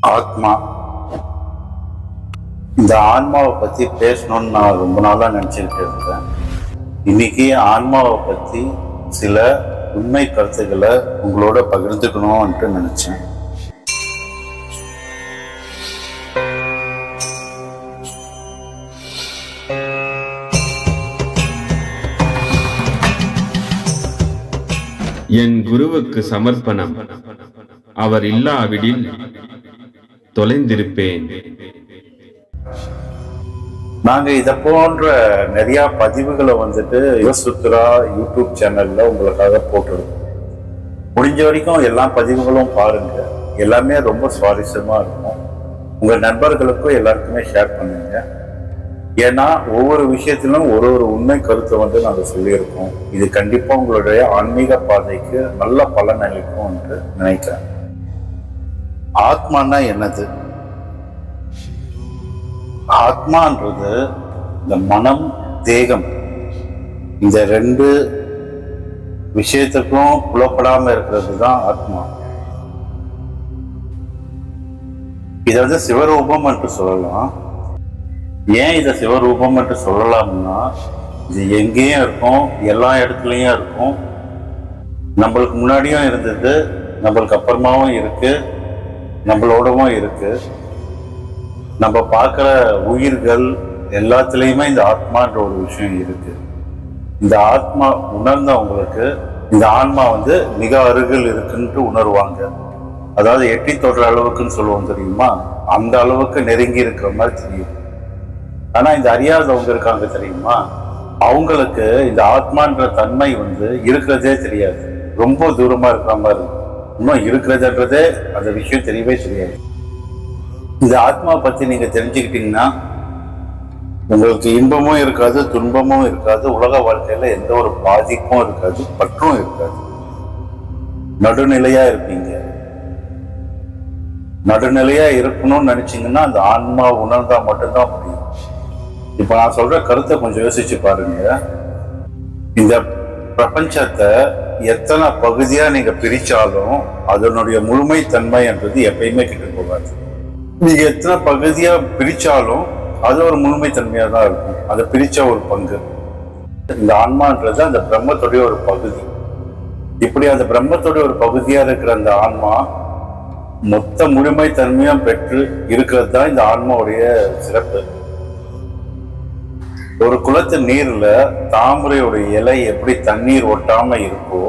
ஆத்மா. இந்த ஆன்மாவை பற்றி பேசணும்னு நான் ரொம்ப நாளாக நினச்சிக்கிட்டு இருக்கேன் இன்னைக்கு ஆன்மாவை பற்றி சில உண்மை கருத்துக்களை உங்களோட பகிர்ந்துக்கணும்ன்ட்டு நினச்சேன். என் குருவுக்கு சமர்ப்பணம். அவர் இல்லாவிடில் தொலைந்திருப்பேன். நாங்கள் இத போன்ற நிறையா பதிவுகளை வந்துட்டு யோசுத்ரா யூடியூப் சேனலில் உங்களுக்காக போட்டிருக்கோம். முடிஞ்ச வரைக்கும் எல்லா பதிவுகளும் பாருங்க. எல்லாமே ரொம்ப சுவாரஸ்யமாக இருக்கும். உங்கள் நண்பர்களுக்கும் எல்லாருக்குமே ஷேர் பண்ணுங்க. ஏன்னா ஒவ்வொரு விஷயத்திலும் ஒரு ஒரு உண்மை கருத்தை வந்து நாங்கள் சொல்லியிருக்கோம். இது கண்டிப்பாக உங்களுடைய ஆன்மீக பாதைக்கு நல்ல பலன் அளிக்கும் என்று நினைக்கிறேன். ஆத்மானா என்னது? ஆத்மான்றது இந்த மனம் தேகம். இந்த ரெண்டு விஷயத்துக்கும் புலப்படாம இருக்கிறது தான் ஆத்மா. இதை வந்து சிவரூபம் என்று சொல்லலாம். ஏன் இதை சிவரூபம் என்று சொல்லலாம்னா இது எங்கேயும் இருக்கும் எல்லா இடத்துலையும் இருக்கும். நம்மளுக்கு முன்னாடியும் இருந்தது நம்மளுக்கு அப்புறமாவும் இருக்குது நம்மளோடவும் இருக்கு. நம்ம பார்க்குற உயிர்கள் எல்லாத்துலேயுமே இந்த ஆத்மான்ற ஒரு விஷயம் இருக்கு. இந்த ஆத்மா உணர்ந்தவங்களுக்கு இந்த ஆன்மா வந்து மிக அருகில் இருக்குன்ட்டு உணர்வாங்க. அதாவது எட்டி தொடுற அளவுக்குன்னு சொல்லுவோம் தெரியுமா? அந்த அளவுக்கு நெருங்கி இருக்கிற மாதிரி தெரியும். ஆனால் இந்த அறியாதவங்க இருக்காங்க தெரியுமா? அவங்களுக்கு இந்த ஆத்மான்ற தன்மை வந்து இருக்கிறதே தெரியாது. ரொம்ப தூரமாக இருக்கிற மாதிரி இருக்கும். இன்னும் இருக்கிறதுன்றதே அந்த விஷயம் தெரியவே தெரியாது. இந்த ஆத்மா பத்தி நீங்க தெரிஞ்சுக்கிட்டீங்கன்னா உங்களுக்கு இன்பமும் இருக்காது துன்பமும் இருக்காது உலக வாழ்க்கையில எந்த ஒரு பாதிப்பும் இருக்காது பற்றும் இருக்காது. நடுநிலையா இருப்பீங்க. நடுநிலையா இருக்கணும்னு நினச்சிங்கன்னா அந்த ஆன்மா உணர்ந்தால் மட்டும்தான் முடியும். இப்போ நான் சொல்ற கருத்தை கொஞ்சம் யோசிச்சு பாருங்க. இந்த பிரபஞ்சத்தை எத்தனை பகுதியாக நீங்கள் பிரித்தாலும் அதனுடைய முழுமைத்தன்மை என்றது எப்பயுமே கிட்ட போகாது. நீங்கள் எத்தனை பகுதியாக பிரித்தாலும் அது ஒரு முழுமைத்தன்மையாக தான் இருக்கும். அதை பிரித்த ஒரு பங்கு. இந்த ஆன்மான்றது அந்த பிரம்மத்துடைய ஒரு பகுதி. இப்படி அந்த பிரம்மத்துடைய ஒரு பகுதியாக இருக்கிற அந்த ஆன்மா மொத்த முழுமைத்தன்மையாக பெற்று இருக்கிறது தான் இந்த ஆன்மாவுடைய சிறப்பு. ஒரு குளத்து நீர்ல தாமரையோட இலை எப்படி தண்ணீர் ஒட்டாம இருக்கோ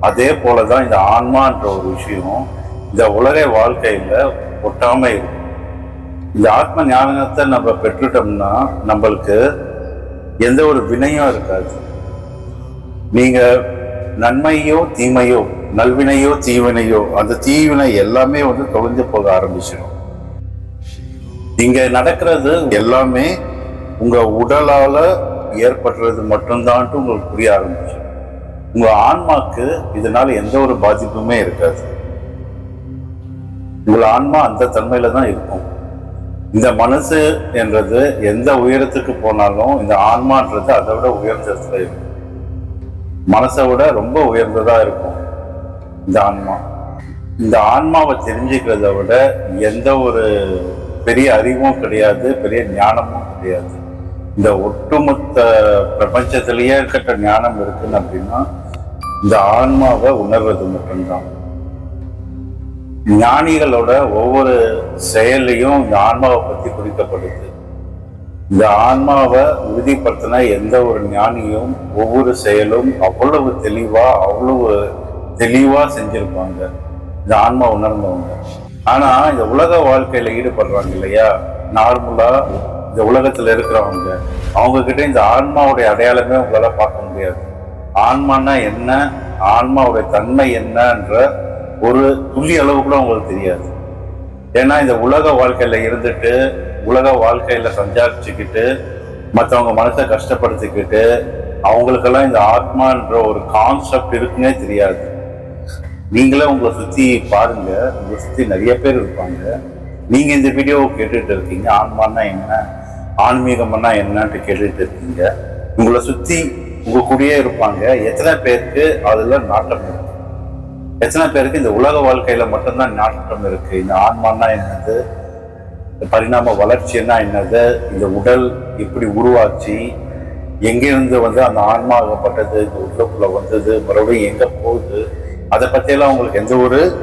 அதே போலதான் இந்த ஆன்மான்ற ஒரு விஷயம் இந்த உலக வாழ்க்கையில ஒட்டாம இருக்கும். இந்த ஆத்ம ஞானத்தை நம்ம பெற்றுட்டோம்னா நம்மளுக்கு எந்த ஒரு வினையும் இருக்காது. நீங்க நன்மையோ தீமையோ நல்வினையோ தீவினையோ அந்த தீவினை எல்லாமே வந்து தொலைஞ்சு போக ஆரம்பிச்சிடும் இங்க நடக்கிறது எல்லாமே உங்கள் உடலால் ஏற்படுறது மட்டும்தான்ட்டு உங்களுக்கு புரிய ஆரம்பிச்சு. உங்கள் ஆன்மாக்கு இதனால் எந்த ஒரு பாதிப்புமே இருக்காது. உங்கள் ஆன்மா அந்த தன்மையில் தான் இருக்கும். இந்த மனசு என்றது எந்த உயரத்துக்கு போனாலும் இந்த ஆன்மான்றது அதை விட உயர்ந்த இடத்துல இருக்கும். மனசை விட ரொம்ப உயர்ந்ததாக இருக்கும் இந்த ஆன்மா. இந்த ஆன்மாவை தெரிஞ்சுக்கிறத விட எந்த ஒரு பெரிய அறிவும் கிடையாது பெரிய ஞானமும் கிடையாது. இந்த ஒட்டுமொத்த பிரபஞ்சத்திலேயே இருக்கிற ஞானம் இருக்குன்னு அப்படின்னா இந்த ஆன்மாவை உணர்வது மட்டும்தான். ஞானிகளோட ஒவ்வொரு செயலையும் இந்த ஆன்மாவை பத்தி குறிக்கப்படுது. இந்த ஆன்மாவை உறுதிப்படுத்தின எந்த ஒரு ஞானியும் ஒவ்வொரு செயலும் அவ்வளவு தெளிவா அவ்வளவு தெளிவா செஞ்சிருப்பாங்க. இந்த ஆன்மா உணர்ந்தவங்க. ஆனா இந்த உலக வாழ்க்கையில ஈடுபடுறாங்க இல்லையா? நார்மலா இந்த உலகத்துல இருக்கிறவங்க அவங்க கிட்ட இந்த ஆன்மாவுடைய அடையாளமே உங்களால பார்க்க முடியாது. ஆன்மானா என்ன? ஆன்மாவுடைய தன்மை என்னன்ற ஒரு துளி அளவு கூட உங்களுக்கு தெரியாது. ஏன்னா இந்த உலக வாழ்க்கையில இருந்துட்டு உலக வாழ்க்கையில சஞ்சாரிச்சுக்கிட்டு மற்றவங்க மனசை கஷ்டப்படுத்திக்கிட்டு அவங்களுக்கெல்லாம் இந்த ஆத்மான்ற ஒரு கான்செப்ட் இருக்குன்னே தெரியாது. நீங்களே உங்களை சுத்தி பாருங்க. உங்களை சுத்தி நிறைய பேர் இருப்பாங்க. நீங்க இந்த வீடியோவை கேட்டுட்டு இருக்கீங்க. ஆன்மான்னா என்ன? ஆன்மீகம்னா என்னன்ட்டு கேட்டுட்டு இருக்கீங்க. உங்களை சுத்தி உங்க கூடயே இருப்பாங்க. எத்தனை பேருக்கு அதுல நாட்டம் இருக்கு? எத்தனை பேருக்கு இந்த உலக வாழ்க்கையில மட்டும்தான் நாட்டம் இருக்கு? இந்த ஆன்மான்னா என்னது? இந்த பரிணாம வளர்ச்சின்னா என்னது? இந்த உடல் எப்படி உருவாச்சு. எங்கிருந்து வந்து அந்த ஆன்மாகப்பட்டது இந்த உள்ளுக்குள்ள வந்தது? மறுபடியும் எங்க போகுது? அதை பத்தியெல்லாம் உங்களுக்கு எந்த ஒரு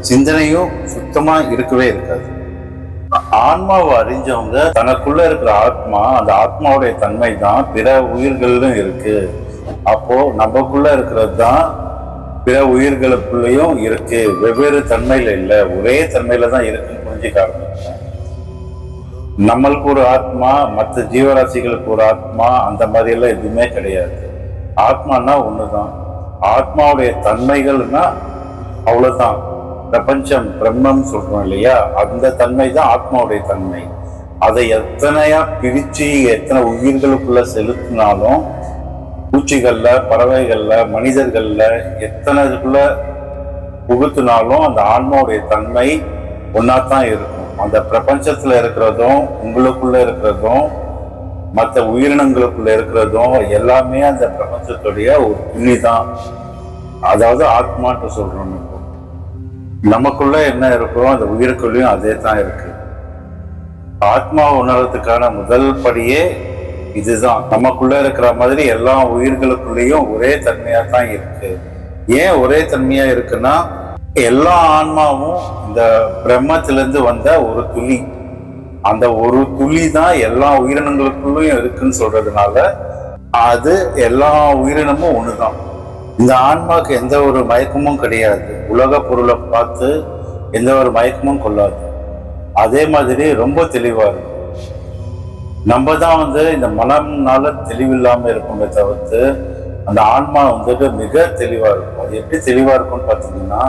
சிந்தனையும் சுத்தமா இருக்கவே இருக்காது. ஆன்மாவை அறிஞ்சவங்க தனக்குள்ள இருக்கிற ஆத்மா அந்த ஆத்மாவுடைய தன்மை தான் பிற உயிர்களிலும் இருக்கு. அப்போ நமக்குள்ள இருக்கிறது தான் பிற உயிர்களுக்குள்ளேயும் இருக்கு. வெவ்வேறு தன்மையில இல்லை. ஒரே தன்மையில தான் இருக்குன்னு புரிஞ்சுக்க ஆரம்பிச்சேன் நம்மளுக்கு ஒரு ஆத்மா மற்ற ஜீவராசிகளுக்கு ஒரு ஆத்மா அந்த மாதிரி எல்லாம் எதுவுமே கிடையாது. ஆத்மானா ஒண்ணுதான். ஆத்மாவுடைய தன்மைகள்னா அவ்வளவுதான். பிரபஞ்சம் பிரம்மம் சொல்றோம் இல்லையா? அந்த தன்மை தான் ஆத்மாவுடைய தன்மை. அதை எத்தனையா பிரித்து எத்தனை உயிர்களுக்குள்ள செலுத்தினாலும் பூச்சிகளில் பறவைகளில் மனிதர்களில் எத்தனை இதுக்குள்ள புகுத்தினாலும் அந்த ஆன்மாவுடைய தன்மை ஒன்னாத்தான் இருக்கும். அந்த பிரபஞ்சத்தில் இருக்கிறதும் உங்களுக்குள்ள இருக்கிறதும் மற்ற உயிரினங்களுக்குள்ள இருக்கிறதும் எல்லாமே அந்த பிரபஞ்சத்துடைய ஒரு துணி தான் அதாவது ஆத்மான்ட்டு சொல்கிறோம் இப்போ. நமக்குள்ள என்ன இருக்கோ அந்த உயிருக்குள்ளேயும் அதே தான் இருக்கு. ஆத்மா உணர்றதுக்கான முதல் படியே இதுதான். நமக்குள்ள இருக்கிற மாதிரி எல்லா உயிர்களுக்குள்ளேயும் ஒரே தன்மையா தான் இருக்கு. ஏன் ஒரே தன்மையா இருக்குன்னா எல்லா ஆன்மாவும் இந்த பிரம்மத்திலிருந்து வந்த ஒரு துளி. அந்த ஒரு துளி தான் எல்லா உயிரினங்களுக்குள்ளேயும் இருக்குன்னு சொல்றதுனால அது எல்லா உயிரினமும் ஒண்ணுதான். இந்த ஆன்மாவுக்கு எந்த ஒரு மயக்கமும் கிடையாது. உலக பொருளை பார்த்து எந்த ஒரு மயக்கமும் கொள்ளாது. அதே மாதிரி ரொம்ப தெளிவாக இருக்கும். நம்ம தான் வந்து இந்த மனம்னால தெளிவில்லாமல் இருக்கோமே தவிர்த்து அந்த ஆன்மா வந்துட்டு மிக தெளிவாக இருக்கும். அது எப்படி தெளிவாக இருக்கும்னு பார்த்தீங்கன்னா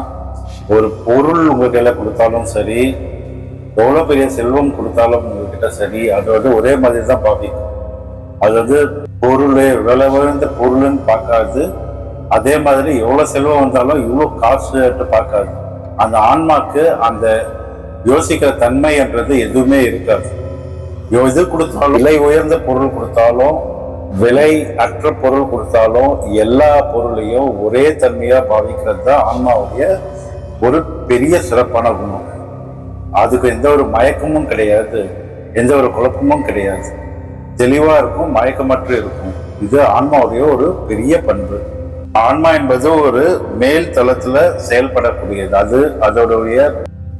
ஒரு பொருள் உங்கள் கையில கொடுத்தாலும் சரி எவ்வளோ பெரிய செல்வம் கொடுத்தாலும் உங்ககிட்ட சரி அது வந்து ஒரே மாதிரி தான் பாவிக்கும். அது வந்து பொருள் விலை உயர்ந்த பொருள்னு பார்க்காது. அதே மாதிரி எவ்வளோ செல்வம் வந்தாலும் இவ்வளோ காசு பார்க்காது. அந்த ஆன்மாக்கு அந்த யோசிக்கிற தன்மை என்றது எதுவுமே இருக்காது. எது கொடுத்தாலும் விலை உயர்ந்த பொருள் கொடுத்தாலும் விலை அற்ற பொருள் கொடுத்தாலும் எல்லா பொருளையும் ஒரே தன்மையாக பாவிக்கிறது தான் ஆன்மாவுடைய ஒரு பெரிய சிறப்பான குணம். அதுக்கு எந்த ஒரு மயக்கமும் கிடையாது. எந்த ஒரு குழப்பமும் கிடையாது. தெளிவாக இருக்கும் மயக்கமற்று இருக்கும். இது ஆன்மாவுடைய ஒரு பெரிய பண்பு. ஆன்மா என்பது ஒரு மேல் தளத்துல செயல்படக்கூடியது. அது அதோடைய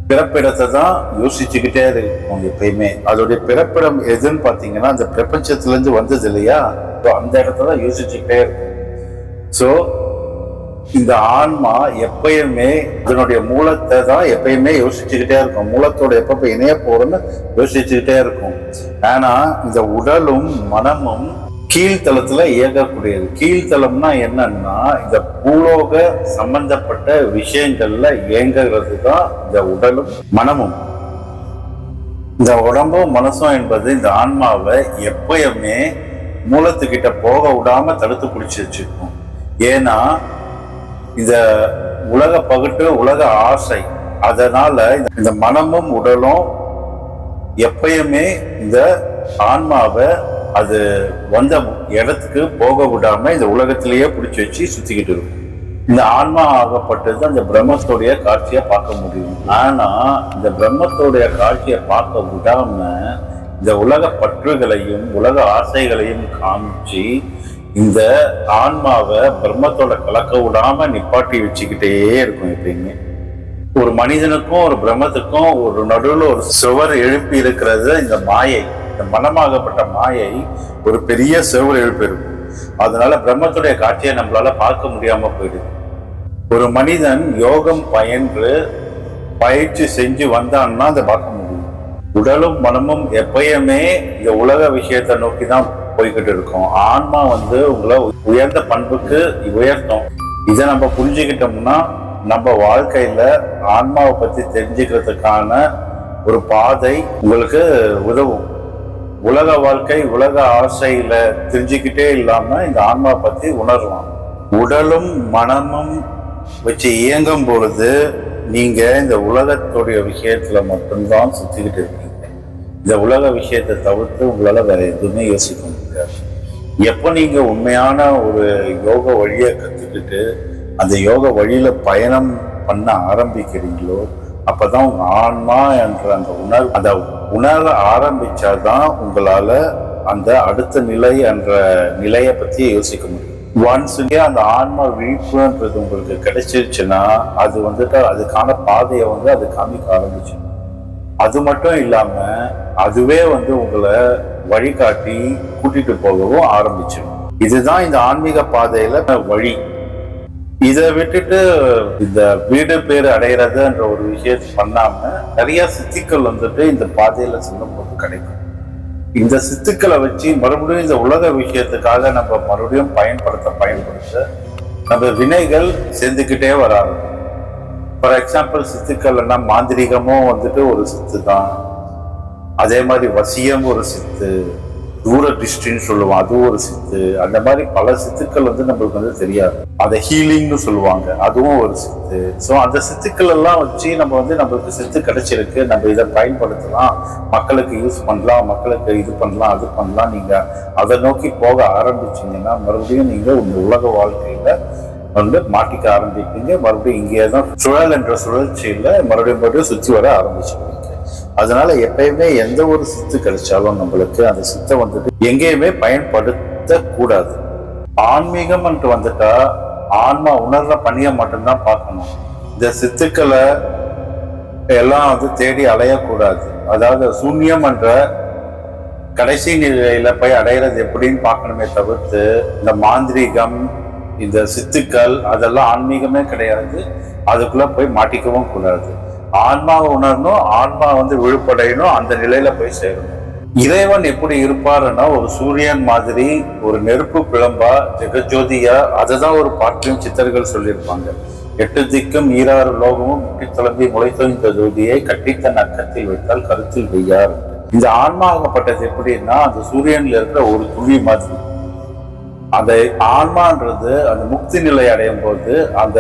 பிறப்பிடத்தை தான் யோசிச்சுக்கிட்டே இருக்கும் எப்பயுமே. அதோடைய பிறப்பிடம் எதுன்னு பார்த்தீங்கன்னா அந்த பிரபஞ்சத்துலேருந்து வந்தது இல்லையா? ஸோ அந்த இடத்த தான் யோசிச்சுக்கிட்டே இருக்கும். ஸோ இந்த ஆன்மா எப்பயுமே அதனுடைய மூலத்தை தான் எப்பயுமே யோசிச்சுக்கிட்டே இருக்கும். மூலத்தோட எப்பப்போ இணைய போகிறோன்னு யோசிச்சுக்கிட்டே இருக்கும். ஆனால் இந்த உடலும் மனமும் கீழ்த்தளத்தில் இயங்கக்கூடியது. கீழ்த்தளம்னா என்னன்னா இந்த பூலோக சம்பந்தப்பட்ட விஷயங்கள்ல இயங்குறது தான் இந்த உடலும் மனமும். இந்த உடம்பும் மனசும் என்பது இந்த ஆன்மாவை எப்பயுமே மூலத்துக்கிட்ட போக விடாம தடுத்து பிடிச்சி வச்சிருக்கும். ஏன்னா இந்த உலக பகுட்டு உலக ஆசை அதனால இந்த மனமும் உடலும் எப்பயுமே இந்த ஆன்மாவை அது வந்த இடத்துக்கு போக விடாம இந்த உலகத்திலேயே பிடிச்சி வச்சு சுத்திக்கிட்டு இருக்கும். இந்த ஆன்மா ஆகப்பட்டது அந்த பிரம்மத்தோடைய காட்சியை பார்க்க முடியும். ஆனா இந்த பிரம்மத்தோடைய காட்சியை பார்க்க விடாம இந்த உலக பற்றுகளையும் உலக ஆசைகளையும் காமிச்சு இந்த ஆன்மாவை பிரம்மத்தோட கலக்க விடாம நிப்பாட்டி வச்சுக்கிட்டே இருக்கும் எப்பயுமே. ஒரு மனிதனுக்கும் ஒரு பிரம்மத்துக்கும் ஒரு நடுவில் ஒரு சுவர் எழுப்பி இருக்கிறது இந்த மாயை. இந்த மனமாகப்பட்ட மாயை ஒரு பெரிய சுவர் எழுப்பு இருக்கும் அதனால பிரம்மத்துடைய காட்சியை நம்மளால பார்க்க முடியாம போயிடுது. ஒரு மனிதன் யோகம் பயின்று பயிற்சி செஞ்சு வந்தான்னா அதை பார்க்க முடியும். உடலும் மனமும் எப்பயுமே இந்த உலக விஷயத்தை நோக்கி தான் போய்கிட்டு இருக்கும். ஆன்மா வந்து உங்களை உயர்ந்த பண்புக்கு உயர்த்தும். இதை நம்ம புரிஞ்சுக்கிட்டோம்னா நம்ம வாழ்க்கையில ஆன்மாவை பத்தி தெரிஞ்சுக்கிறதுக்கான ஒரு பாதை உங்களுக்கு உதவும். உலக வாழ்க்கை உலக ஆசையில தெரிஞ்சுக்கிட்டே இல்லாம இந்த ஆன்மாவை பத்தி உணரலாம் உடலும் மனமும் வச்சு இயங்கும் பொழுது நீங்க இந்த உலகத்துடைய விஷயத்துல மட்டும்தான் சுத்திக்கிட்டு இருக்கீங்க. இந்த உலக விஷயத்தை தவிர்த்து உங்களால வேற எதுவுமே யோசிக்க முடியாது. எப்போ நீங்க உண்மையான ஒரு யோக வழியை கத்துக்கிட்டு அந்த யோக வழியில பயணம் பண்ண ஆரம்பிக்கிறீங்களோ அப்பதான் உங்க ஆன்மா என்ற அந்த உணர்வு அந்த உணர ஆரம்பிச்சாதான் உங்களால அந்த அடுத்த நிலை என்ற நிலையை பத்தி யோசிக்க முடியும். ஒன்ஸுக்கே அந்த ஆன்மா விழிப்புன்றது உங்களுக்கு கிடைச்சிருச்சுன்னா அது வந்துட்டு அதுக்கான பாதையை வந்து அது காமிக்க ஆரம்பிச்சு. அது மட்டும் இல்லாம அதுவே வந்து உங்களை வழிகாட்டி கூட்டிட்டு போகவும் ஆரம்பிச்சிடும். இதுதான் இந்த ஆன்மீக பாதையில வழி. இதை விட்டுட்டு இந்த வீடு பேர் அடையிறதுன்ற ஒரு விஷயத்தை பண்ணாம நிறைய சித்துக்கள் வந்துட்டு இந்த பாதையில செல்லும்போது கிடைக்கும். இந்த சித்துக்களை வச்சு மறுபடியும் இந்த உலக விஷயத்துக்காக நம்ம மறுபடியும் பயன்படுத்த பயன்படுத்த நம்ம வினைகள் சேர்ந்துக்கிட்டே வராது. ஃபார் எக்ஸாம்பிள் சித்துக்கள்னா மாந்திரிகமும் வந்துட்டு ஒரு சித்து தான் அதே மாதிரி வசியம் ஒரு சித்து. தூர திருஷ்டின்னு சொல்லுவோம். அதுவும் ஒரு சித்து. அந்த மாதிரி பல சித்துக்கள் வந்து நம்மளுக்கு வந்து தெரியாது. அதை ஹீலிங்னு சொல்லுவாங்க. அதுவும் ஒரு சித்து. ஸோ அந்த சித்துக்கள் எல்லாம் வச்சு நம்ம வந்து நம்மளுக்கு சித்து கிடைச்சிருக்கு. நம்ம இதை பயன்படுத்தலாம். மக்களுக்கு யூஸ் பண்ணலாம். மக்களுக்கு இது பண்ணலாம் அது பண்ணலாம். நீங்கள் அதை நோக்கி போக ஆரம்பிச்சிங்கன்னா மறுபடியும் நீங்கள் உங்க உலக வாழ்க்கையில் வந்து மாட்டிக்க ஆரம்பிப்பீங்க. மறுபடியும் இங்கேயே தான் சுழல் என்ற சுழற்சியில் மறுபடியும் மறுபடியும் சுற்றி வர ஆரம்பிச்சிருக்கீங்க அதனால எப்பயுமே எந்த ஒரு சித்து கிடைச்சாலும் நம்மளுக்கு அந்த சித்தை வந்துட்டு எங்கேயுமே பயன்படுத்த கூடாது ஆன்மீகம்ன்ட்டு வந்துட்டா ஆன்மா உணர்ற பணியை மட்டும்தான் பார்க்கணும். இந்த சித்துக்களை எல்லாம் வந்து தேடி அலையக்கூடாது. அதாவது சூன்யம் என்ற கடைசி நிலையில போய் அடையிறது எப்படின்னு பார்க்கணுமே தவிர்த்து இந்த மாந்திரீகம் இந்த சித்துக்கள் அதெல்லாம் ஆன்மீகமே கிடையாது. அதுக்குள்ள போய் மாட்டிக்கவும் கூடாது. ஆன்மாவை உணரணும் ஆன்மா வந்து விழுப்படையணும் அந்த நிலையில போய் சேரணும். இறைவன் எப்படி இருப்பாருன்னா ஒரு சூரியன் மாதிரி ஒரு நெருப்பு பிளம்பா ஜெகஜோதியா அதுதான் ஒரு பாட்டிலும் சித்தர்கள் சொல்லியிருப்பாங்க. எட்டு திக்கும் ஈராறு லோகமும் முட்டி தளம்பி முளைத்தொழிந்த ஜோதியை கட்டித்தன் அக்கத்தில் வைத்தால் கருத்தில் வையார். இந்த ஆன்மாகப்பட்டது எப்படின்னா அந்த சூரியன்ல இருக்கிற ஒரு துளி மாதிரி. அந்த ஆன்மான்றது அந்த முக்தி நிலை அடையும் போது அந்த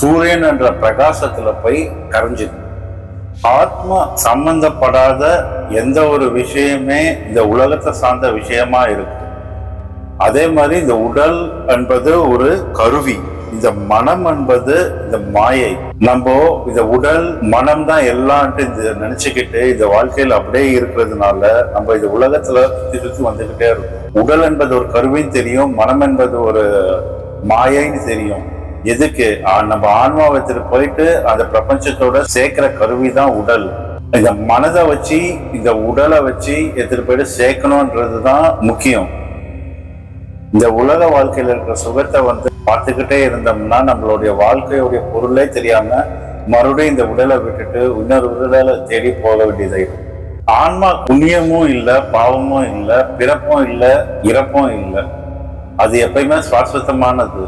சூரியன் என்ற பிரகாசத்துல போய் கரைஞ்சிது. ஆத்மா சம்பந்தப்படாத எந்த ஒரு விஷயமே இந்த உலகத்தை சார்ந்த விஷயமா இருக்கு. அதே மாதிரி இந்த உடல் என்பது ஒரு கருவி. இந்த மனம் என்பது இந்த மாயை. நம்ம இந்த உடல் மனம் தான் எல்லான்ட்டு இந்த நினைச்சுக்கிட்டு இந்த வாழ்க்கையில அப்படியே இருக்கிறதுனால நம்ம இந்த உலகத்துல சுத்தி சுத்தி வந்துகிட்டே இருக்கும். உடல் என்பது ஒரு கருவின்னு தெரியும் மனம் என்பது ஒரு மாயைன்னு தெரியும். எதுக்கு? நம்ம ஆன்மாவத்திற்கு போயிட்டு அந்த பிரபஞ்சத்தோட சேர்க்கிற கருவி தான் உடல். இந்த மனதை வச்சு இந்த உடலை வச்சு எடுத்துட்டு போயிட்டு சேர்க்கணும்ன்றது தான் முக்கியம். இந்த உலக வாழ்க்கையில இருக்கிற சுகத்தை வந்து பார்த்துக்கிட்டே இருந்தோம்னா நம்மளுடைய வாழ்க்கையுடைய பொருளே தெரியாம மறுபடியும் இந்த உடலை விட்டுட்டு இன்னொரு உடலை தேடி போக வேண்டியதாயிடும். ஆன்மா புண்ணியமும் இல்லை பாவமும் இல்லை பிறப்பும் இல்லை இறப்பும் இல்லை. அது எப்பயுமே சாஸ்வதமானது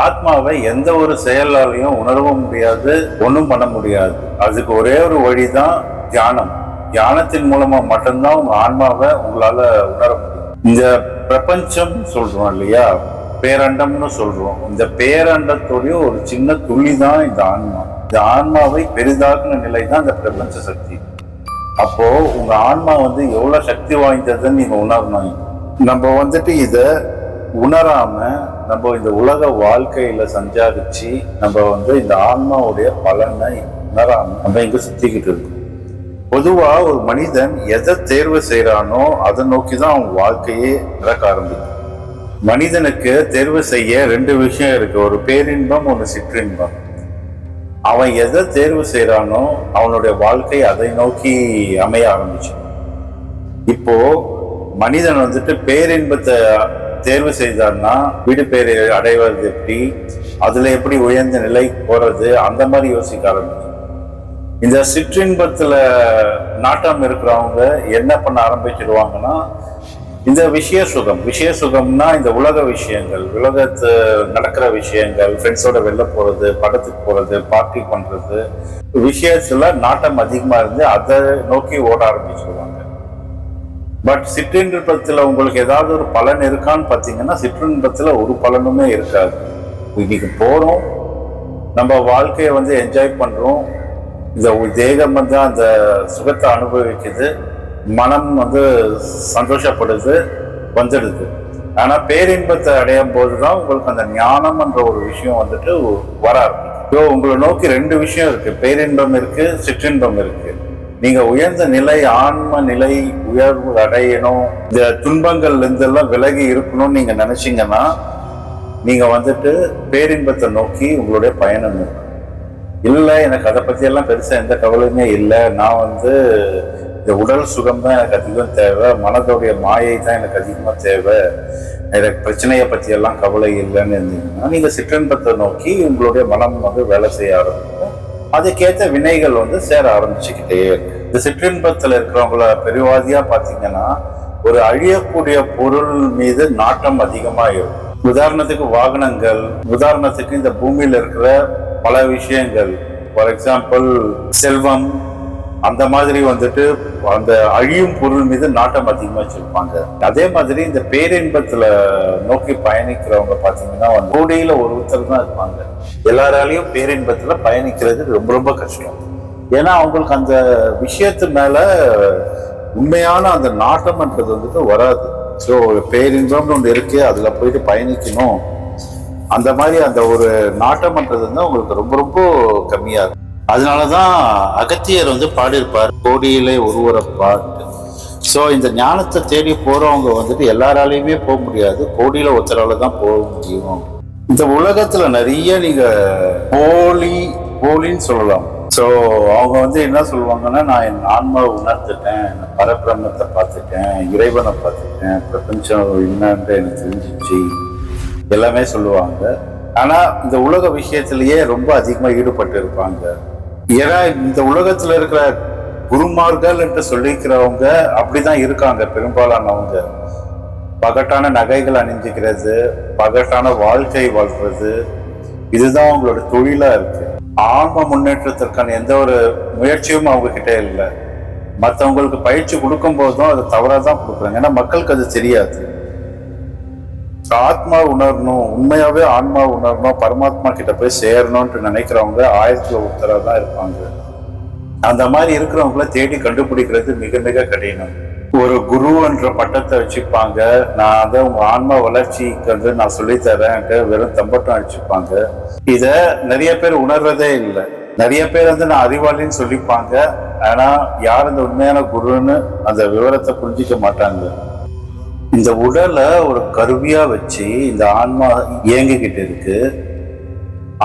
ஆத்மாவை எந்த ஒரு செயலாலையும் உணரவும் முடியாது ஒன்றும் பண்ண முடியாது. அதுக்கு ஒரே ஒரு வழி தான் தியானம். தியானத்தின் மூலமா மட்டும்தான் உங்க ஆன்மாவை உங்களால உணர முடியும். இந்த பிரபஞ்சம் சொல்றோம் இல்லையா? பேரண்டம்னு சொல்றோம். இந்த பேரண்டத்துடைய ஒரு சின்ன துள்ளி தான் இந்த ஆன்மா. இந்த ஆன்மாவை பெரிதாக்குன நிலை தான் இந்த பிரபஞ்ச சக்தி. அப்போ உங்க ஆன்மா வந்து எவ்வளவு சக்தி வாய்ந்ததுன்னு நீங்க உணரணும். நம்ம வந்துட்டு இதை உணராம நம்ம இந்த உலக வாழ்க்கையில சஞ்சாரிச்சு நம்ம வந்து இந்த ஆன்மாவுடைய பலனை உணராம நம்ம இங்க சுத்திக்கிட்டு இருக்கோம். பொதுவா ஒரு மனிதன் எதை தேர்வு செய்யறானோ அதை நோக்கி தான் அவன் வாழ்க்கையே இறக்க ஆரம்பிக்கும். மனிதனுக்கு தேர்வு செய்ய ரெண்டு விஷயம் இருக்கு. ஒரு பேரின்பம் ஒன்று சிற்றின்பம். அவன் எதை தேர்வு செய்யறானோ அவனுடைய வாழ்க்கை அதை நோக்கி அமைய ஆரம்பிச்சு. இப்போ மனிதன் வந்துட்டு பேரின்பத்தை தேர்வு செய்தான்னா வீடு பேரை அடைவது எப்படி அதில் எப்படி உயர்ந்த நிலை போறது அந்த மாதிரி யோசிக்க ஆரம்பிச்சு. இந்த சிற்றின்பத்தில் நாட்டம் இருக்கிறவங்க என்ன பண்ண ஆரம்பிச்சிடுவாங்கன்னா இந்த விஷய சுகம் விஷய சுகம்னா இந்த உலக விஷயங்கள் உலகத்து நடக்கிற விஷயங்கள் ஃப்ரெண்ட்ஸோட வெளில போறது படத்துக்கு போறது பார்ட்டி பண்றது விஷயத்துல நாட்டம் அதிகமாக இருந்து அதை நோக்கி ஓட ஆரம்பிச்சிடுவாங்க. பட் சிற்றின்பத்தில் உங்களுக்கு ஏதாவது ஒரு பலன் இருக்கான்னு பார்த்தீங்கன்னா சிற்றின்பத்தில் ஒரு பலனுமே இருக்காது. இன்னைக்கு போகிறோம் நம்ம வாழ்க்கையை வந்து என்ஜாய் பண்ணுறோம் இந்த தேகம் வந்து அந்த சுகத்தை அனுபவிக்குது. மனம் வந்து சந்தோஷப்படுது வந்துடுது. ஆனால் பேரின்பத்தை அடையும் போது தான் உங்களுக்கு அந்த ஞானம்ன்ற ஒரு விஷயம் வந்துட்டு வர ஆரம்பிக்கும். ஸோ உங்களை நோக்கி ரெண்டு விஷயம் இருக்குது பேரின்பம் இருக்குது சிற்றின்பம் இருக்குது நீங்க உயர்ந்த நிலை ஆன்ம நிலை உயர்வு அடையணும் இந்த துன்பங்கள்ல இருந்தெல்லாம் விலகி இருக்கணும்னு நீங்க நினைச்சீங்கன்னா நீங்க வந்துட்டு பேரின்பத்தை நோக்கி உங்களுடைய பயணம் இல்லை எனக்கு அதை பற்றியெல்லாம் பெருசாக எந்த கவலையுமே இல்லை. நான் வந்து இந்த உடல் சுகம் தான் எனக்கு அதிகம் தேவை. மனதோடைய மாயை தான் எனக்கு அதிகமாக தேவை. எனக்கு பிரச்சனையை பற்றியெல்லாம் கவலை இல்லைன்னு இருந்தீங்கன்னா நீங்கள் சிற்றின்பத்தை நோக்கி உங்களுடைய மனம் வந்து வேலை செய்ய ஆரம்பிக்கும். அதுக்கேற்ற வினைகள் வந்து சேர ஆரம்பிச்சுக்கிட்டே இருக்கு. இந்த சிற்றின்பத்தில் இருக்கிறவங்கள பெருவாதியா பார்த்தீங்கன்னா ஒரு அழியக்கூடிய பொருள் மீது நாட்டம் அதிகமாக இருக்கும். உதாரணத்துக்கு வாகனங்கள் உதாரணத்துக்கு இந்த பூமியில் இருக்கிற பல விஷயங்கள். ஃபார் எக்ஸாம்பிள் செல்வம் அந்த மாதிரி வந்துட்டு அந்த அழியும் பொருள் மீது நாட்டம் அதிகமாக வச்சிருப்பாங்க. அதே மாதிரி இந்த பேரின்பத்தில் நோக்கி பயணிக்கிறவங்க பார்த்தீங்கன்னா வந்து ஒரு ஒருத்தர் தான் இருப்பாங்க. எல்லாராலையும் பேரின்பத்தில் பயணிக்கிறது ரொம்ப ரொம்ப கஷ்டம். ஏன்னா அவங்களுக்கு அந்த விஷயத்து மேலே உண்மையான அந்த நாட்டம்ன்றது வந்துட்டு வராது. ஸோ பேரின்பம்னு ஒன்று இருக்கு அதில் போயிட்டு பயணிக்கணும். அந்த மாதிரி அந்த ஒரு நாட்டம்ன்றது வந்து அவங்களுக்கு ரொம்ப ரொம்ப கம்மியாக இருக்கும் அதனால தான் அகத்தியர் வந்து பாடியிருப்பார் கோடியிலே ஒருவர பாட்டு. ஸோ இந்த ஞானத்தை தேடி போகிறவங்க வந்துட்டு எல்லாராலையுமே போக முடியாது. கோடியில் ஒருத்தரால தான் போக முடியும். இந்த உலகத்தில் நிறைய நீங்கள் போலி போலின்னு சொல்லலாம். ஸோ அவங்க வந்து என்ன சொல்லுவாங்கன்னா நான் என் ஆன்மாவை உணர்ந்துட்டேன் என் பரபிரம்மத்தை பார்த்துட்டேன் இறைவனை பார்த்துட்டேன் பிரபஞ்சம் என்னன்னு எனக்கு தெரிஞ்சிச்சு. எல்லாமே சொல்லுவாங்க. ஆனால் இந்த உலக விஷயத்திலேயே ரொம்ப அதிகமாக ஈடுபட்டு இருப்பாங்க ஏன்னா இந்த உலகத்துல இருக்கிற குருமார்கள் என்று சொல்லிக்கிறவங்க அப்படிதான் இருக்காங்க பெரும்பாலானவங்க பகட்டான நகைகள் அணிஞ்சுக்கிறது பகட்டான வாழ்க்கை வாழ்றது இதுதான் அவங்களோட தொழிலா இருக்கு. ஆன்ம முன்னேற்றத்திற்கான எந்த ஒரு முயற்சியும் அவங்க கிட்டே இல்லை. மற்றவங்களுக்கு பயிற்சி கொடுக்கும் போதும் அது தவறாக தான் கொடுக்குறாங்க. ஏன்னா மக்களுக்கு அது தெரியாது. ஆத்மா உணரணும் உண்மையாவே ஆன்மா உணரணும் பரமாத்மா கிட்ட போய் சேரணும்னு நினைக்கிறவங்க ஆயிரத்துல ஒருத்தரா தான் இருப்பாங்க. அந்த மாதிரி இருக்கிறவங்கள தேடி கண்டுபிடிக்கிறது மிக மிக கடினம். ஒரு குருன்ற பட்டத்தை வச்சுப்பாங்க. நான் அதை உங்க ஆன்மா வளர்ச்சிக்கு வந்து நான் சொல்லித்தரேன் வெறும் தம்பட்டம் அடிச்சுப்பாங்க. இத நிறைய பேர் உணர்றதே இல்லை. நிறைய பேர் வந்து நான் அறிவாளின்னு சொல்லிப்பாங்க. ஆனா யார் இந்த உண்மையான குருன்னு அந்த விவரத்தை புரிஞ்சிக்க மாட்டாங்க. இந்த உடலை ஒரு கருவியாக வச்சு இந்த ஆன்மா இயங்கிக்கிட்டு இருக்கு.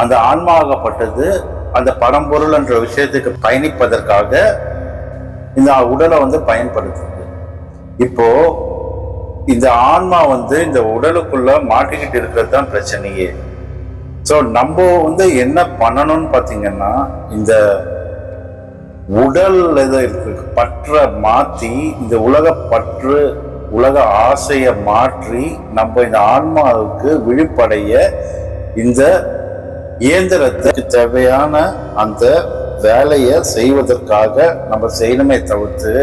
அந்த ஆன்மாகப்பட்டது அந்த பரம்பொருள் என்ற விஷயத்துக்கு பயணிப்பதற்காக இந்த உடலை வந்து பயன்படுத்துது. இப்போ இந்த ஆன்மா வந்து இந்த உடலுக்குள்ள மாட்டிக்கிட்டு இருக்கிறது தான் பிரச்சனையே. ஸோ நம்ம வந்து என்ன பண்ணணும்னு பார்த்தீங்கன்னா இந்த உடல் இதை இருக்கு பற்ற மாற்றி இந்த உலக பற்று உலக ஆசையை மாற்றி நம்ம இந்த ஆன்மாவுக்கு விழிப்படைய இந்த இயந்திரத்துக்கு தேவையான அந்த வேலையை செய்வதற்காக நம்ம செய்யணுமே தவிர்த்து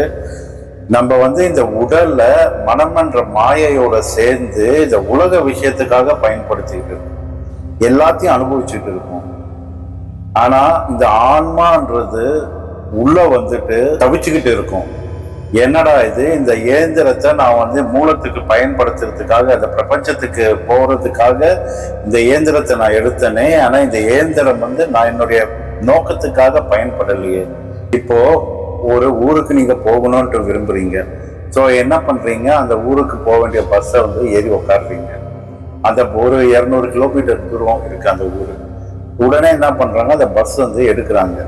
நம்ம வந்து இந்த உடல்ல மனமன்ற மாயையோட சேர்ந்து இந்த உலக விஷயத்துக்காக பயன்படுத்திட்டு இருக்கோம். எல்லாத்தையும் அனுபவிச்சுட்டு இருக்கோம். ஆனா இந்த ஆன்மான்றது உள்ள வந்துட்டு தவிச்சுக்கிட்டு இருக்கும். என்னடா இது? இந்த இயந்திரத்தை நான் வந்து மூலத்துக்கு பயன்படுத்துறதுக்காக அந்த பிரபஞ்சத்துக்கு போகிறதுக்காக இந்த இயந்திரத்தை நான் எடுத்தனே. ஆனால் இந்த இயந்திரம் வந்து நான் என்னுடைய நோக்கத்துக்காக பயன்படலையே. இப்போ ஒரு ஊருக்கு நீங்கள் போகணுன்ட்டு விரும்புகிறீங்க ஸோ என்ன பண்ணுறீங்க அந்த ஊருக்கு போக வேண்டிய பஸ்ஸை வந்து ஏறி உட்காடுறீங்க அந்த ஒரு இரநூறு கிலோமீட்டர் தூரம் இருக்குது அந்த ஊர். உடனே என்ன பண்ணுறாங்க அந்த பஸ் வந்து எடுக்கிறாங்க.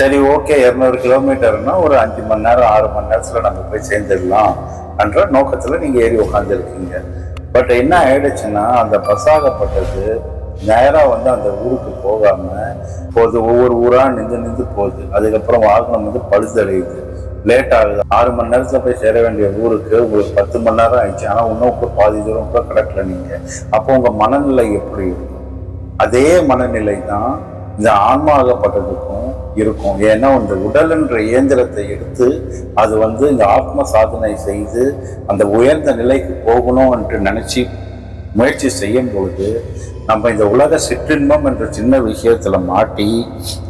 சரி ஓகே இரநூறு கிலோமீட்டர்னா ஒரு அஞ்சு மணி நேரம் ஆறு மணி நேரத்தில் நம்ம போய் சேர்ந்துடலாம் என்ற நோக்கத்தில் நீங்கள் ஏறி உட்காந்துருக்கீங்க பட் என்ன ஆயிடுச்சுன்னா அந்த பஸ் நேராக வந்து அந்த ஊருக்கு போகாம போகுது ஒவ்வொரு ஊராக நின்று நின்று போகுது. அதுக்கப்புறம் வாகனம் வந்து பழுதடையுது. லேட் ஆகுது. ஆறு மணி நேரத்தில் போய் சேர வேண்டிய ஊருக்கு உங்களுக்கு பத்து மணி நேரம் ஆயிடுச்சு. ஆனால் இன்னும் கூட பாதி தூரம் கூட கிடக்கல நீங்கள் அப்போ உங்கள் மனநிலை எப்படி இருக்கும்? அதே மனநிலை தான் இந்த ஆன்மாகப்பட்டதுக்கும் இருக்கும். ஏன்னா இந்த உடல் என்ற இயந்திரத்தை எடுத்து அது வந்து இந்த ஆத்ம சாதனை செய்து அந்த உயர்ந்த நிலைக்கு போகணும் என்று நினச்சி முயற்சி செய்யும் பொழுது நம்ம இந்த உலக சிற்றின்பம் என்ற சின்ன விஷயத்துல மாட்டி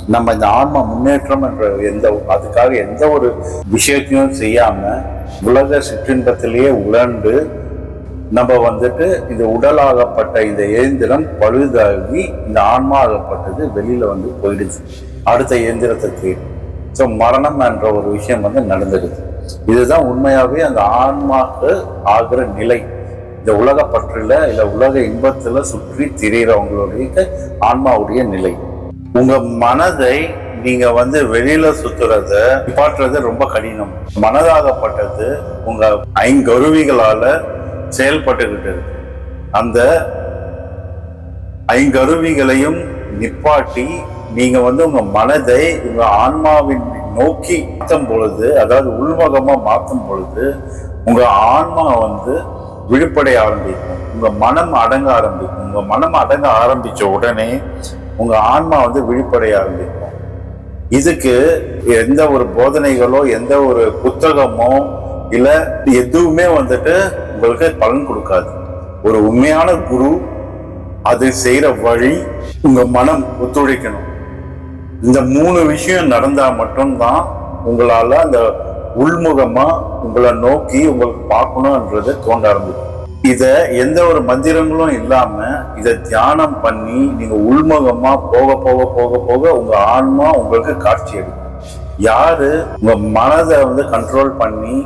நம்ம இந்த ஆன்ம முன்னேற்றம் என்ற எந்த அதுக்காக எந்த ஒரு விஷயத்தையும் செய்யாம உலக சிற்றின்பத்திலேயே உழண்டு நம்ம வந்துட்டு இது உடலாகப்பட்ட இந்த இயந்திரம் பழுதாகி இந்த ஆன்மா ஆகப்பட்டது வெளியில வந்து போயிடுச்சு. அடுத்த இயந்திரத்தை தேடி. ஸோ மரணம் என்ற ஒரு விஷயம் வந்து நடந்துடுது. இதுதான் உண்மையாகவே அந்த ஆன்மாக்கு ஆகிற நிலை. இந்த உலக பற்றில இல்லை உலக இன்பத்தில் சுற்றி திரியிறவங்களுடைய ஆன்மாவுடைய நிலை. உங்க மனதை நீங்க வந்து வெளியில சுத்துறத நிப்பாட்டுறது ரொம்ப கடினம். மனதாகப்பட்டது உங்க ஐங்கருவிகளால செயல்பட்டுக்கிட்டு இருக்கு அந்த ஐங்கருவிகளையும் நிப்பாட்டி நீங்க வந்து உங்க மனதை உங்க ஆன்மாவின் நோக்கி மாற்றும் பொழுது அதாவது உள்முகமா மாற்றும் பொழுது உங்க ஆன்மா வந்து விழிப்படைய ஆரம்பிக்கும். உங்க மனம் அடங்க ஆரம்பிக்கும். உங்க மனம் அடங்க ஆரம்பிச்ச உடனே உங்க ஆன்மா வந்து விழிப்படைய ஆரம்பிக்கும். இதுக்கு எந்த ஒரு போதனைகளோ எந்த ஒரு புத்தகமோ இல்லை எதுவுமே வந்துட்டு உங்களுக்கு பலன் கொடுக்காது. ஒரு உண்மையான குரு அது செய்கிற வழி உங்கள் மனம் ஒத்துழைக்கணும். இந்த மூணு விஷயம் நடந்தால் மட்டும்தான் உங்களால் அந்த உள்முகமாக உங்களை நோக்கி உங்களுக்கு பார்க்கணுன்றதை தோண்ட ஆரம்பிக்கும். இதை எந்த ஒரு மந்திரங்களும் இல்லாமல் இதை தியானம் பண்ணி நீங்கள் உள்முகமாக போக போக போக போக உங்கள் ஆன்மா உங்களுக்கு காட்சி எடுக்கும் யாரு உங்க மனதை வந்து கண்ட்ரோல் பண்ணி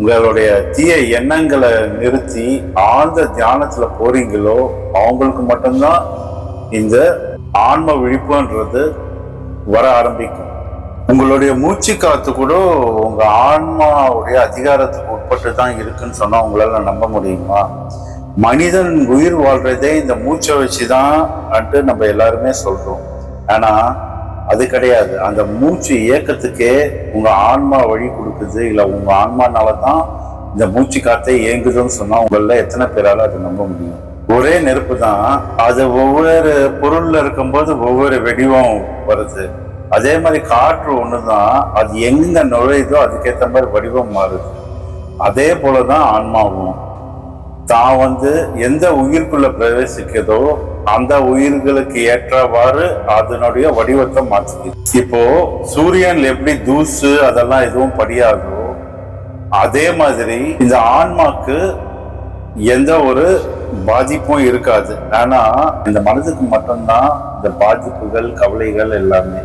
உங்களுடைய தீய எண்ணங்களை நிறுத்தி ஆழ்ந்த தியானத்துல போறீங்களோ அவங்களுக்கு மட்டும்தான் இந்த ஆன்ம விழிப்புன்றது வர ஆரம்பிக்கும். உங்களுடைய மூச்சு காத்து கூட உங்க ஆன்மாவுடைய அதிகாரத்துக்கு உட்பட்டு தான் இருக்குன்னு சொன்னா உங்களால நம்ப முடியுமா? மனிதன் உயிர் வாழ்றதே இந்த மூச்சை வச்சுதான் அன்ட்டு நம்ம எல்லாருமே சொல்றோம். ஆனா அது கிடையாது. அந்த மூச்சு இயக்கத்துக்கே உங்கள் ஆன்மா வழி கொடுக்குது. இல்லை உங்கள் ஆன்மானால தான் இந்த மூச்சு காத்தே இயங்குதுன்னு சொன்னால் உங்களில் எத்தனை பேரால் அது நம்ப முடியும்? ஒரே நெருப்பு தான் அது ஒவ்வொரு பொருளில் இருக்கும்போது ஒவ்வொரு வெடிவும் வருது. அதே மாதிரி காற்று ஒன்று தான் அது எங்கே நுழையுதோ அதுக்கேற்ற மாதிரி வடிவம் மாறுது. அதே போலதான் ஆன்மாவும். தான் வந்து எந்த உயிர்க்குள்ள பிரவேசிக்கிறதோ அந்த உயிர்களுக்கு ஏற்றவாறு அதனுடைய வடிவத்தை மாற்றுது. இப்போ சூரியன்ல எப்படி தூசு அதெல்லாம் எதுவும் படியாதோ அதே மாதிரி இந்த ஆன்மாக்கு எந்த ஒரு பாதிப்பும் இருக்காது. ஆனா இந்த மனதுக்கு மட்டும்தான் இந்த பாதிப்புகள் கவலைகள் எல்லாமே.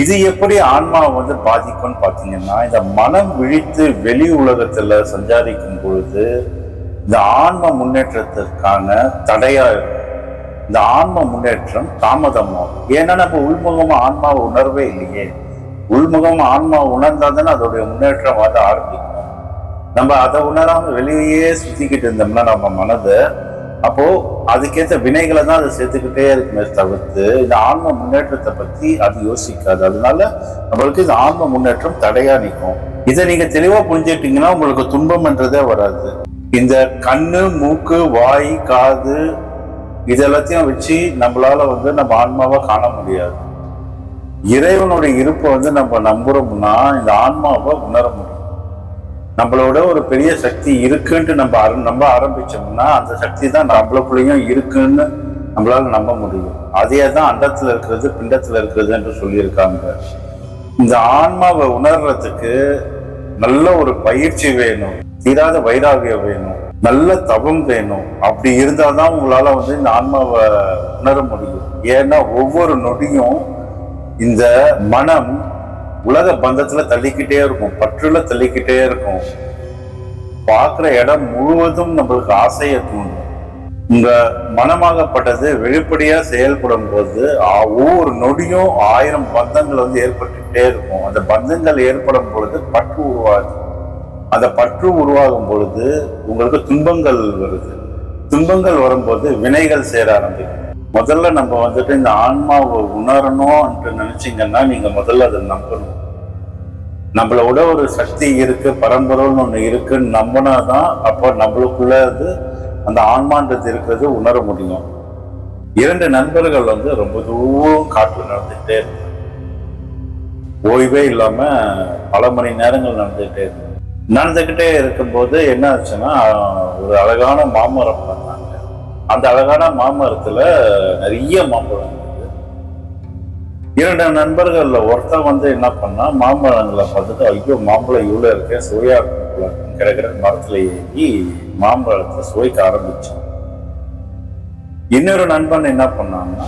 இது எப்படி ஆன்மா வந்து பாதிக்கும்னு பாத்தீங்கன்னா இந்த மனம் விழித்து வெளி உலகத்துல சஞ்சாரிக்கும் பொழுது இந்த ஆன்ம முன்னேற்றத்திற்கான தடையா இருக்கும் இந்த ஆன்ம முன்னேற்றம் தாமதமாகும் ஏன்னா நம்ம உள்முகமா ஆன்மாவை உணர்வே இல்லையே. உள்முகம் ஆன்மா உணர்ந்தா தானே அதோடைய முன்னேற்றம் வந்து ஆரம்பிக்கும். நம்ம அதை உணராம வெளியே சுத்திக்கிட்டு இருந்தோம்னா நம்ம மனதை அப்போ அதுக்கேற்ற வினைகளை தான் அதை சேர்த்துக்கிட்டே இருக்குமே தவிர்த்து இந்த ஆன்ம முன்னேற்றத்தை பத்தி அது யோசிக்காது. அதனால நம்மளுக்கு இந்த ஆன்ம முன்னேற்றம் தடையா நிற்கும். இதை நீங்க தெளிவா புரிஞ்சுக்கிட்டீங்கன்னா உங்களுக்கு துன்பம்ன்றதே வராது. இந்த கண்ணு மூக்கு வாய் காது இது எல்லாத்தையும் வச்சு நம்மளால வந்து நம்ம ஆன்மாவை காண முடியாது. இறைவனுடைய இருப்பை வந்து நம்ம நம்புறோம்னா இந்த ஆன்மாவை உணர முடியும். நம்மளோட ஒரு பெரிய சக்தி இருக்குன்ட்டு நம்ம அரு நம்ப ஆரம்பிச்சோம்னா அந்த சக்தி தான் நம்மளுக்குள்ளேயும் இருக்குன்னு நம்மளால நம்ப முடியும். அதே தான் அண்டத்தில் இருக்கிறது பிண்டத்தில் இருக்கிறது என்று சொல்லியிருக்காங்க. இந்த ஆன்மாவை உணர்றதுக்கு நல்ல ஒரு பயிற்சி வேணும். தீராத வைராகியம் வேணும். நல்ல தவம் வேணும். அப்படி இருந்தாதான் உங்களால வந்து இந்த ஆன்மாவை உணர முடியும். ஏன்னா ஒவ்வொரு நொடியும் இந்த மனம் உலக பந்தத்துல தள்ளிக்கிட்டே இருக்கும். பற்றுல தள்ளிக்கிட்டே இருக்கும். பார்க்குற இடம் முழுவதும் நம்மளுக்கு ஆசையை தூண்டும். உங்க மனமாகப்பட்டது வெளிப்படையா செயல்படும் போது ஒவ்வொரு நொடியும் ஆயிரம் பந்தங்கள் வந்து ஏற்பட்டுக்கிட்டே இருக்கும். அந்த பந்தங்கள் ஏற்படும் பொழுது பற்று உருவாகுது அந்த பற்று உருவாகும் பொழுது உங்களுக்கு துன்பங்கள் வருது. துன்பங்கள் வரும்போது வினைகள் சேர ஆரம்பிக்கும். முதல்ல நம்ம வந்துட்டு இந்த ஆன்மாவை உணரணும்ன்ட்டு நினைச்சிங்கன்னா நீங்க முதல்ல அதை நம்பணும். நம்மளோட ஒரு சக்தி இருக்கு பரம்பரைன்னு ஒன்று இருக்குன்னு நம்பினாதான் அப்போ நம்மளுக்குள்ள அது அந்த ஆன்மான்றது இருக்கிறது உணர முடியும். இரண்டு நண்பர்கள் வந்து ரொம்ப தூரம் காற்று நடந்துகிட்டே இருந்தாங்க ஓய்வே இல்லாம பல மணி நேரங்கள் நடந்துகிட்டே இருந்தாங்க நடந்துகிட்டே இருக்கும்போது என்ன ஆச்சுன்னா ஒரு அழகான மாமரம் பண்ணாங்க. அந்த அழகான மாமரத்துல நிறைய மாம்பழம் இரண்டு நண்பர்கள்ல ஒருத்தன் வந்து என்ன பண்ணா மாம்பழங்களை பார்த்துட்டு ஐயோ மாம்பழம் இவ்வளோ இருக்கேன் சுவையா இருக்கும் கிடக்கலாம் மரத்துல ஏறி மாம்பழத்தை சுவைக்க ஆரம்பிச்சான். இன்னொரு நண்பன் என்ன பண்ணான்னா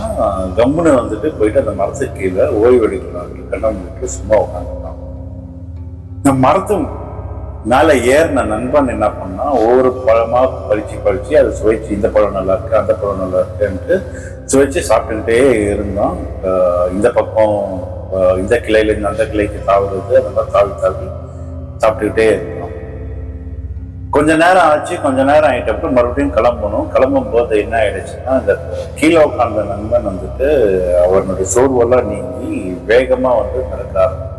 கம்முன்னு வந்துட்டு போயிட்டு அந்த மரத்துக்கு கீழே ஓய்வு எடுக்கிறார்கள் கண்ணம் விட்டு சும்மா உட்காந்துட்டான் இந்த மரத்து மேலே ஏறின நண்பன் என்ன பண்ணா ஒவ்வொரு பழமாக பறிச்சு பறிச்சு அதை சுவைச்சு இந்த பழம் நல்லா இருக்கு அந்த பழம் நல்லா இருக்குன்ட்டு சுவைச்சு சாப்பிட்டுட்டே இருந்தான் இந்த பக்கம் இந்த கிளையிலேருந்து அந்த கிளைக்கு தாவுறது அந்த மாதிரி தாவி தாவி சாப்பிட்டுக்கிட்டே இருந்தோம். கொஞ்ச நேரம் ஆச்சு கொஞ்ச நேரம் ஆயிட்டப்ப மறுபடியும் கிளம்பணும். கிளம்பும் போது என்ன ஆயிடுச்சுன்னா இந்த கீழே உட்கார்ந்த நண்பன் வந்துட்டு அவனுடைய சோர்வெல்லாம் நீங்கி வேகமாக வந்து நடக்க ஆரம்பிச்சு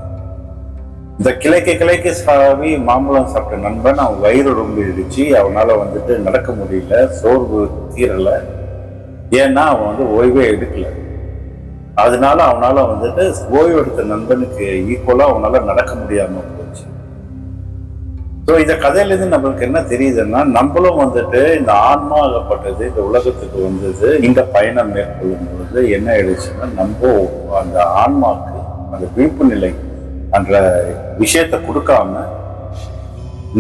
இந்த கிளைக்கு கிளைக்கு சாவி மாம்பழம் சாப்பிட்ட நண்பன் அவன் வயிறு ரொம்பிடுச்சு. அவனால வந்துட்டு நடக்க முடியல சோர்வு தீரல. ஏன்னா அவன் வந்து ஓய்வே எடுக்கல. அதனால அவனால வந்துட்டு ஓய்வு எடுத்த நண்பனுக்கு ஈக்குவலா அவனால நடக்க முடியாம போச்சு. ஸோ இந்த கதையிலேருந்து நம்மளுக்கு என்ன தெரியுதுன்னா நம்மளும் வந்துட்டு இந்த ஆன்மாகப்பட்டது இந்த உலகத்துக்கு வந்தது இந்த பயணம் மேற்கொள்ளும் பொழுது என்ன ஆயிடுச்சுன்னா நம்ம அந்த ஆன்மாக்கு அந்த விழிப்பு நிலை அந்த விஷயத்தை கொடுக்காம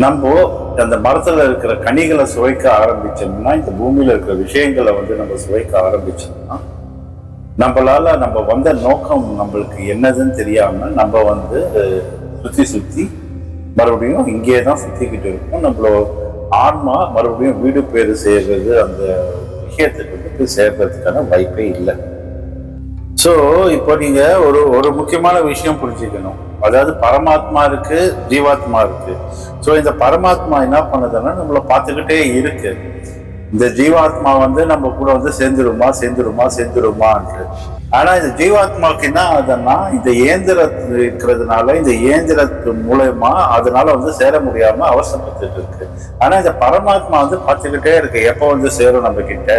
நம்ம அந்த மரத்துல இருக்கிற கனிகளை சுவைக்க ஆரம்பிச்சோம்னா இந்த பூமியில இருக்கிற விஷயங்களை வந்து நம்ம சுவைக்க ஆரம்பிச்சோம்னா நம்மளால நம்ம வந்த நோக்கம் நம்மளுக்கு என்னதுன்னு தெரியாம நம்ம வந்து சுற்றி சுத்தி சுத்தி மறுபடியும் இங்கே தான் சுத்திக்கிட்டு இருக்கோம். நம்மளோட ஆன்மா மறுபடியும் வீடு பேர் சேர்றது அந்த விஷயத்துக்கு வந்து சேர்றதுக்கான வாய்ப்பே இல்லை. ஸோ இப்போ நீங்க ஒரு ஒரு முக்கியமான விஷயம் புரிஞ்சுக்கணும். அதாவது பரமாத்மா இருக்கு ஜீவாத்மா இருக்கு. ஸோ இந்த பரமாத்மா என்ன பண்ணுதுன்னா நம்மளை பார்த்துக்கிட்டே இருக்கு. இந்த ஜீவாத்மா வந்து நம்ம கூட வந்து சேர்ந்துருமா சேர்ந்துருமா சேர்ந்துருமான்ட்டு. ஆனா இது ஜீவாத்மாவுக்கு என்ன ஆகுதுன்னா இந்த இயந்திரத்து இருக்கிறதுனால இந்த இயந்திரத்து மூலயமா அதனால வந்து சேர முடியாம அவசரப்பட்டு இருக்கு. ஆனா இந்த பரமாத்மா வந்து பார்த்துக்கிட்டே இருக்கு. எப்போ வந்து சேரும் நம்ம கிட்ட?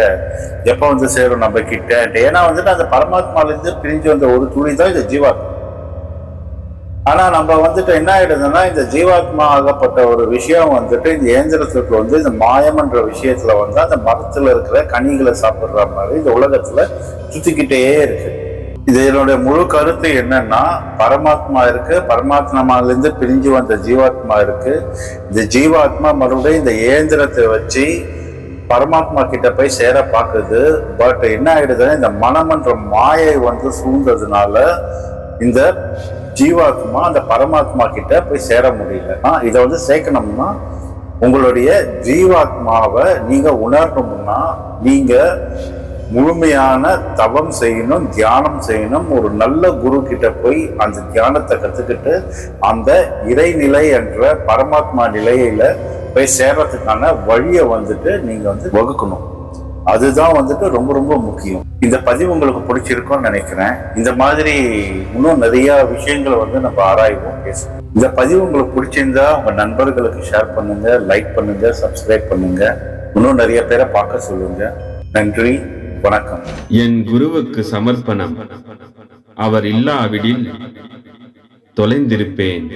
எப்போ வந்து சேரும் நம்ம கிட்ட? ஏன்னா வந்துட்டு அந்த பரமாத்மால இருந்து பிரிஞ்சு வந்த ஒரு துளி தான் இந்த ஜீவாத்மா. ஆனா நம்ம வந்துட்டு என்ன ஆயிடுதுன்னா இந்த ஜீவாத்மா ஆகப்பட்ட ஒரு விஷயம் வந்துட்டு இந்த இயந்திரத்துக்கு வந்து இந்த மாயம்ன்ற விஷயத்துல வந்து அந்த மரத்துல இருக்கிற கனிகளை சாப்பிடுற மாதிரி இந்த உலகத்துல சுத்திக்கிட்டே இருக்கு. இதனுடைய முழு கருத்து என்னன்னா பரமாத்மா இருக்கு பரமாத்மாலிருந்து பிரிஞ்சு வந்த ஜீவாத்மா இருக்கு. இந்த ஜீவாத்மா மறுபடியும் இந்த இயந்திரத்தை வச்சு பரமாத்மா கிட்ட போய் சேர பார்க்குது. பட் என்ன ஆயிடுதுன்னா இந்த மனம்ன்ற மாயை வந்து சூழ்ந்ததுனால இந்த ஜீவாத்மா அந்த பரமாத்மா கிட்ட போய் சேர முடியல. இதை வந்து சேர்க்கணும்னா உங்களுடைய ஜீவாத்மாவை நீங்க உணரணும்னா நீங்க முழுமையான தவம் செய்யணும் தியானம் செய்யணும் ஒரு நல்ல குரு கிட்ட போய் அந்த தியானத்தை கத்துக்கிட்டு அந்த இறைநிலை என்ற பரமாத்மா நிலையில போய் சேர்றதுக்கான வழியை வந்துட்டு நீங்க வந்து வகுக்கணும். அதுதான் வந்துட்டு ரொம்ப ரொம்ப முக்கியம். இந்த பதிவு உங்களுக்கு பிடிச்சிருக்கும்னு நினைக்கிறேன். இந்த மாதிரி இன்னும் நிறைய விஷயங்களை வந்து நம்ம ஆராய்வோம் பேசுவோம். இந்த பதிவு உங்களுக்கு பிடிச்சிருந்தா உங்க நண்பர்களுக்கு ஷேர் பண்ணுங்க லைக் பண்ணுங்க சப்ஸ்கிரைப் பண்ணுங்க. இன்னும் நிறைய பேரை பார்க்க சொல்லுங்க. நன்றி வணக்கம். என் குருவுக்கு சமர்ப்பணம். அவர் இல்லாவிடில் தொலைந்திருப்பேன்.